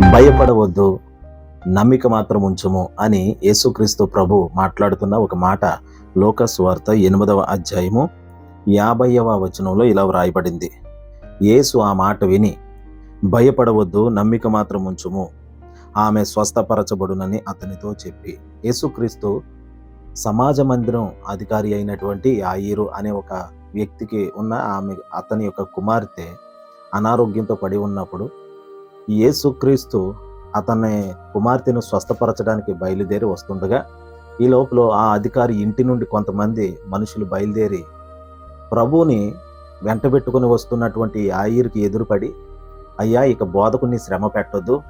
భయపడవద్దు నమ్మిక మాత్రం ఉంచుము అని యేసుక్రీస్తు ప్రభు మాట్లాడుతున్న ఒక మాట లోకస్ వార్త ఎనిమిదవ అధ్యాయము యాభైవ వచనంలో ఇలా వ్రాయబడింది. యేసు ఆ మాట విని భయపడవద్దు నమ్మిక మాత్రం ఉంచుము ఆమె స్వస్థపరచబడునని అతనితో చెప్పి. యేసుక్రీస్తు సమాజ మందిరం అధికారి అయినటువంటి ఆయిరు అనే ఒక వ్యక్తికి ఉన్న ఆమె అతని యొక్క కుమార్తె అనారోగ్యంతో పడి ఉన్నప్పుడు యేసుక్రీస్తు అతని కుమార్తెను స్వస్థపరచడానికి బయలుదేరి వస్తుండగా ఈ లోపల ఆ అధికారి ఇంటి నుండి కొంతమంది మనుషులు బయలుదేరి ప్రభువుని వెంటబెట్టుకుని వస్తున్నటువంటి ఆయిర్కి ఎదురుపడి అయ్యా ఇక బోధకుని శ్రమ పెట్టొద్దు.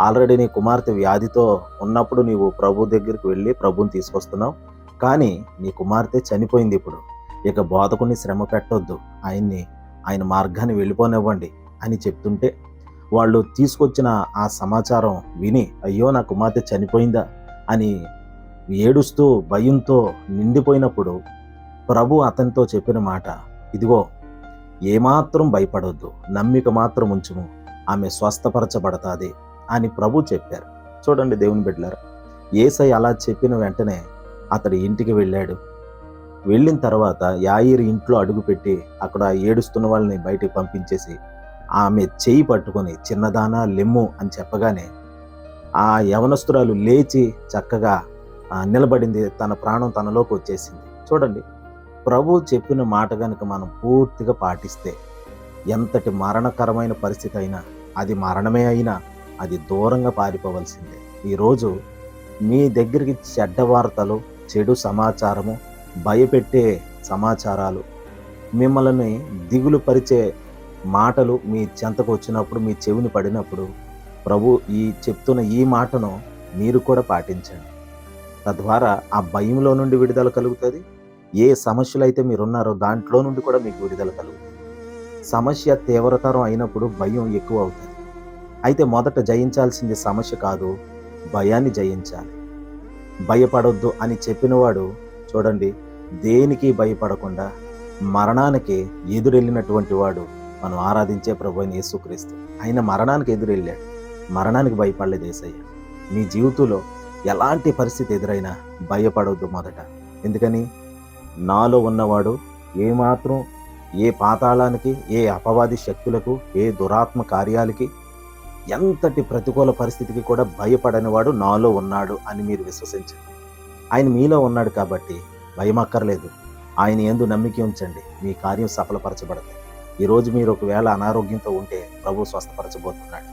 ఆల్రెడీ నీ కుమార్తె వ్యాధితో ఉన్నప్పుడు నీవు ప్రభు దగ్గరికి వెళ్ళి ప్రభుని తీసుకొస్తున్నావు. కానీ నీ కుమార్తె చనిపోయింది ఇప్పుడు. ఇక బోధకుని శ్రమ పెట్టొద్దు. ఆయన్ని ఆయన మార్గాన్ని వెళ్ళిపోనివ్వండి అని చెప్తుంటే వాళ్ళు తీసుకొచ్చిన ఆ సమాచారం విని అయ్యో నా కుమార్తె చనిపోయిందా? అని ఏడుస్తూ భయంతో నిండిపోయినప్పుడు ప్రభు అతనితో చెప్పిన మాట ఇదిగో ఏమాత్రం భయపడొద్దు నమ్మిక మాత్రం ఉంచుము ఆమె స్వస్థపరచబడతాది అని ప్రభు చెప్పారు. చూడండి దేవుని బిడ్డలారు ఏసై అలా చెప్పిన వెంటనే అతడు ఇంటికి వెళ్ళాడు. వెళ్ళిన తర్వాత యాయిర్ ఇంట్లో అడుగుపెట్టి అక్కడ ఏడుస్తున్న వాళ్ళని బయటికి పంపించేసి ఆమె చేయి పట్టుకొని చిన్నదానా లెమ్ము అని చెప్పగానే ఆ యవనస్తురాలు లేచి చక్కగా నిలబడింది. తన ప్రాణం తనలోకి వచ్చేసింది. చూడండి ప్రభు చెప్పిన మాట కనుక మనం పూర్తిగా పాటిస్తే ఎంతటి మరణకరమైన పరిస్థితి అయినా అది మరణమే అయినా అది దూరంగా పారిపోవలసిందే. ఈరోజు మీ దగ్గరికి చెడ్డ వార్తలు చెడు సమాచారము భయపెట్టే సమాచారాలు మిమ్మల్ని దిగులు పరిచే మాటలు మీ చెంతకు వచ్చినప్పుడు మీ చెవిని పడినప్పుడు ప్రభు ఈ చెప్తున్న ఈ మాటను మీరు కూడా పాటించండి. తద్వారా ఆ భయంలో నుండి విడుదల కలుగుతుంది. ఏ సమస్యలు అయితే మీరున్నారో దాంట్లో నుండి కూడా మీకు విడుదల కలుగుతుంది. సమస్య తీవ్రతరం అయినప్పుడు భయం ఎక్కువ అవుతుంది. అయితే మొదట జయించాల్సింది సమస్య కాదు భయాన్ని జయించాలి. భయపడొద్దు అని చెప్పినవాడు చూడండి దేనికి భయపడకుండా మరణానికి ఎదురెళ్ళినటువంటి వాడు మనం ఆరాధించే ప్రభు అయిన యేసుక్రీస్తు. ఆయన మరణానికి ఎదురెళ్ళాడు. మరణానికి భయపడలేదు ఏసయ్య. మీ జీవితంలో ఎలాంటి పరిస్థితి ఎదురైనా భయపడవద్దు మొదట. ఎందుకని? నాలో ఉన్నవాడు ఏమాత్రం ఏ పాతాళానికి ఏ అపవాది శక్తులకు ఏ దురాత్మ కార్యాలకి ఎంతటి ప్రతికూల పరిస్థితికి కూడా భయపడని వాడు నాలో ఉన్నాడు అని మీరు విశ్వసించండి. ఆయన మీలో ఉన్నాడు కాబట్టి భయం అక్కర్లేదు ఆయన ఎందు నమ్మిక ఉంచండి. మీ కార్యం సఫలపరచబడతాయి. ఈరోజు మీరు ఒకవేళ అనారోగ్యంతో ఉంటే ప్రభు స్వస్థపరచబోతున్నాడు.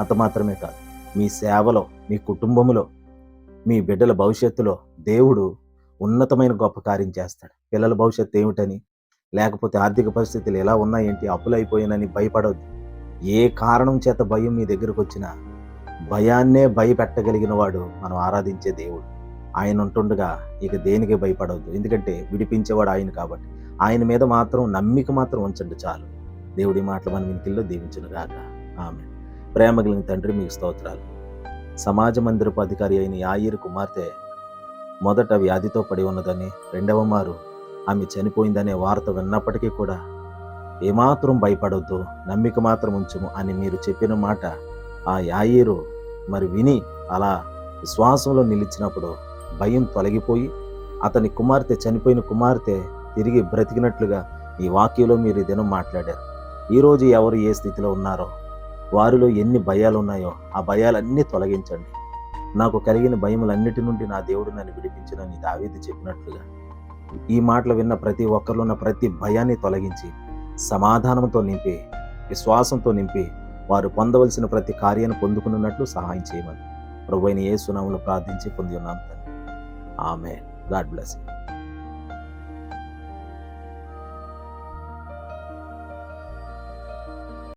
అంత మాత్రమే కాదు మీ సేవలో మీ కుటుంబంలో మీ బిడ్డల భవిష్యత్తులో దేవుడు ఉన్నతమైన గొప్ప కార్యం చేస్తాడు. పిల్లల భవిష్యత్తు ఏమిటని లేకపోతే ఆర్థిక పరిస్థితులు ఎలా ఉన్నాయేంటి అప్పులు అయిపోయానని భయపడవద్దు ఏ కారణం చేత భయం మీ దగ్గరకు వచ్చినా భయాన్నే భయపెట్టగలిగిన వాడు మనం ఆరాధించే దేవుడు. ఆయన ఉంటుండగా ఇక దేనికి భయపడవద్దు ఎందుకంటే విడిపించేవాడు ఆయన కాబట్టి. ఆయన మీద మాత్రం నమ్మిక మాత్రం ఉంచండి చాలు. దేవుడి మాటలు మన వినికిల్లో దీవించును గాక. ఆమె ప్రేమ కలిగిన తండ్రి మీకు స్తోత్రాలు. సమాజ మందిరపు అధికారి అయిన యాయిరు కుమార్తె మొదట వ్యాధితో పడి ఉన్నదని రెండవ మారు ఆమె చనిపోయిందనే వార్త విన్నప్పటికీ కూడా ఏమాత్రం భయపడవద్దు నమ్మిక మాత్రం ఉంచుము అని మీరు చెప్పిన మాట ఆ యాయిరు మరి విని అలా విశ్వాసంలో నిలిచినప్పుడు భయం తొలగిపోయి అతని కుమార్తె చనిపోయిన కుమార్తె తిరిగి బ్రతికినట్లుగా ఈ వాక్యంలో మీరు ఈ దినం మాట్లాడారు. ఈరోజు ఎవరు ఏ స్థితిలో ఉన్నారో వారిలో ఎన్ని భయాలు ఉన్నాయో ఆ భయాలన్నీ తొలగించండి. నాకు కలిగిన భయములన్నిటి నుండి నా దేవుడు నన్ను విడిపించినని దావీది చెప్పినట్లుగా ఈ మాటలు విన్న ప్రతి ఒక్కరిలో ఉన్న ప్రతి భయాన్ని తొలగించి సమాధానంతో నింపి విశ్వాసంతో నింపి వారు పొందవలసిన ప్రతి కార్యాన్ని పొందుకున్నట్లు సహాయం చేయమని ప్రభు అయిన ఏ సునాములు ప్రార్థించి పొంది ఉన్నాం తండ్రి. ఆమె గాడ్ బ్లెస్ యూ.